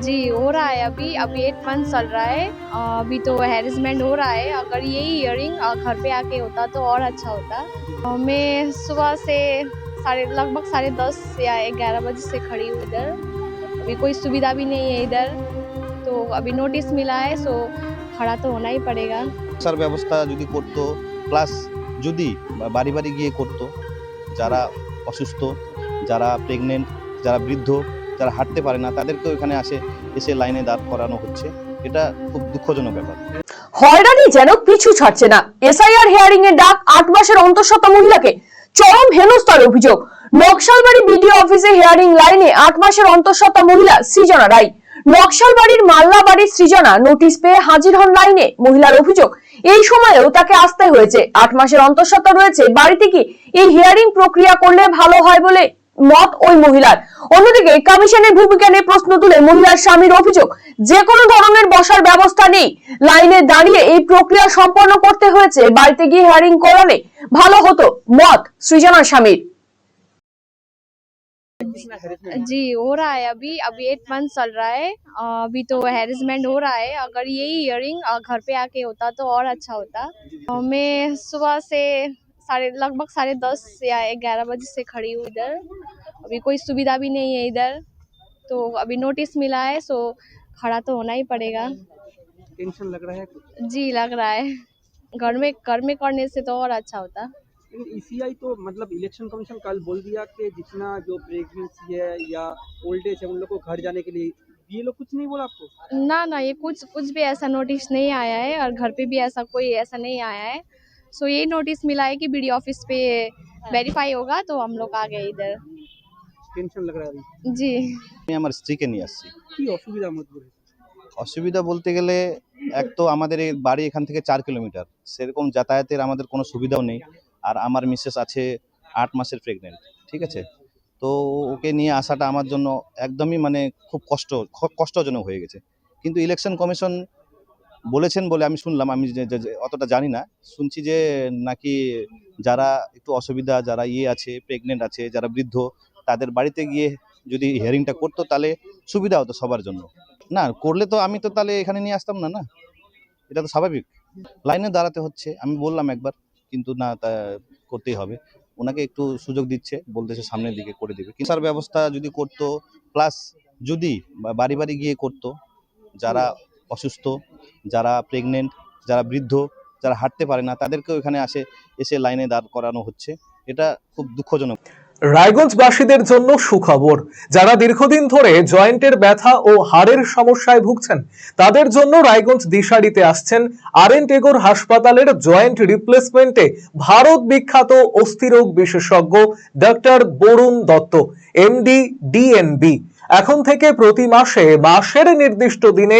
जी हो रहा है अभी अभी एट मंथ चल रहा है अ, अभी तो हैरेसमेंट हो रहा है अगर यही इयरिंग घर पे आके होता तो और अच्छा होता अ, मैं सुबह से साढ़े लगभग साढ़े दस या ग्यारह बजे से खड़ी हूँ इधर अभी कोई सुविधा भी नहीं है इधर तो अभी नोटिस मिला है सो खड़ा तो होना ही पड़ेगा চিকিৎসার ব্যবস্থা যদি করতো প্লাস যদি বা- বাড়ি বাড়ি গিয়ে করতো যারা অসুস্থ যারা প্রেগনেন্ট যারা বৃদ্ধ যারা হাঁটতে পারে না, তাদেরকেও এখানে আসে, এসে লাইনে দাঁড় করানো হচ্ছে। এটা খুব দুঃখজনক ব্যাপার। হয়রানি যেন পিছু ছাড়ছে না। এসআইআর হিয়ারিং এর ডাক আট মাসের অন্তঃসত্ত্বা মহিলাকে চরম হেনস্থার অভিযোগ। নকশালবাড়ি বিডিও অফিসে হিয়ারিং লাইনে আট মাসের অন্তঃসত্ত্বা মহিলা সৃজনা রায়। নকশালবাড়ির মাল্লা বাড়ির সৃজনা নোটিশ পেয়ে হাজির হন লাইনে মহিলার অভিযোগ। এই সময়েও তাকে আসতে হয়েছে। আট মাসের অন্তঃসত্ত্বা রয়েছে। বাড়িতে কি এই হিয়ারিং প্রক্রিয়া করলে ভালো হয় বলে মত ওই মহিলার অন্যদিকে কমিশনের ভূমিকা নিয়ে প্রশ্ন তুলে মহিলার স্বামীর অভিযোগ যে কোনো ধরনের বসার ব্যবস্থা নেই লাইনে দাঁড়িয়ে এই প্রক্রিয়া সম্পন্ন করতে হয়েছে বাড়িতে গিয়ে হিয়ারিং করালে ভালো হতো মত সৃজনার স্বামীর जी हो रहा है अभी अभी एट मंथ चल रहा है अ, अभी तो हैरेसमेंट हो रहा है अगर यही इयरिंग घर पे आके होता तो और अच्छा होता अ, मैं सुबह से साढ़े लगभग साढ़े दस या ग्यारह बजे से खड़ी हूँ इधर। अभी कोई सुविधा भी नहीं है इधर तो अभी नोटिस मिला है सो खड़ा तो होना ही पड़ेगा। टेंशन लग रहा है कुछ? जी लग रहा है। घर में घर में करने से तो और अच्छा होता। ईसीआई तो मतलब इलेक्शन कमीशन कल बोल दिया कि जितना जो प्रेगनेंसी है या ओल्ड एज है उन लोग को घर जाने के लिए ये लोग कुछ नहीं बोला आपको? ना ना ये कुछ कुछ भी ऐसा नोटिस नहीं आया है और घर पे भी ऐसा कोई ऐसा नहीं आया है। सो यही नोटिस मिला है कि बीडी ऑफिस पे वेरीफाई होगा तो हम लोग आ गए इधर টেনশন लग रहा है अभी जी আমি আমার স্ত্রীকে নিয়ে আসছি কি অসুবিধা মধ্যে অসুবিধা বলতে গেলে এক তো আমাদের এই বাড়ি এখান থেকে চার কিলোমিটার সেরকম যাতায়াতের আমাদের কোনো সুবিধাও নেই আর আমার মিসেস আছে আট মাসের প্রেগনেন্ট ঠিক আছে তো ওকে নিয়ে আসাটা আমার জন্য একদমই মানে খুব কষ্ট খ- কষ্টজনক হয়ে গেছে কিন্তু ইলেকশন কমিশন বলেছেন বলে আমি শুনলাম, আমি অতটা জানি না। শুনছি যে নাকি যারা একটু অসুবিধা, যারা ইয়ে আছে প্রেগনেন্ট আছে, যারা বৃদ্ধ, তাদের বাড়িতে গিয়ে যদি হিয়ারিংটা করতো তাহলে সুবিধা হতো সবার জন্য। না, করলে তো আমি তো তাহলে এখানে নিয়ে আসতাম না না? এটা তো স্বাভাবিক। লাইনে দাঁড়াতে হচ্ছে, আমি বললাম একবার, কিন্তু না, তা করতেই হবে। ওনাকে একটু সুযোগ দিচ্ছে, বলতেছে সামনের দিকে করে দেবে। চিকিৎসার ব্যবস্থা যদি করতো প্লাস যদি বাড়ি বাড়ি গিয়ে করতো, যারা অসুস্থ যারা প্রেগনেন্ট যারা বৃদ্ধ, যারা হাঁটতে পারে না, তাদেরকেও এখানে আসে, এসে লাইনে দাঁড় করানো হচ্ছে। এটা খুব দুঃখজনক। রায়গঞ্জবাসীদের জন্য সুখবর, যারা দীর্ঘদিন ধরে জয়েন্টের ব্যথা ও হাড়ের সমস্যায় ভুগছেন, তাদের জন্য রায়গঞ্জ দিশারিতে আসছেন আরএন টেগোর হাসপাতালের জয়েন্ট রিপ্লেসমেন্টে ভারত বিখ্যাত অস্থিরোগ বিশেষজ্ঞ doctor Barun Dutta MD DNB এখন থেকে প্রতি মাসে মাসের নির্দিষ্ট দিনে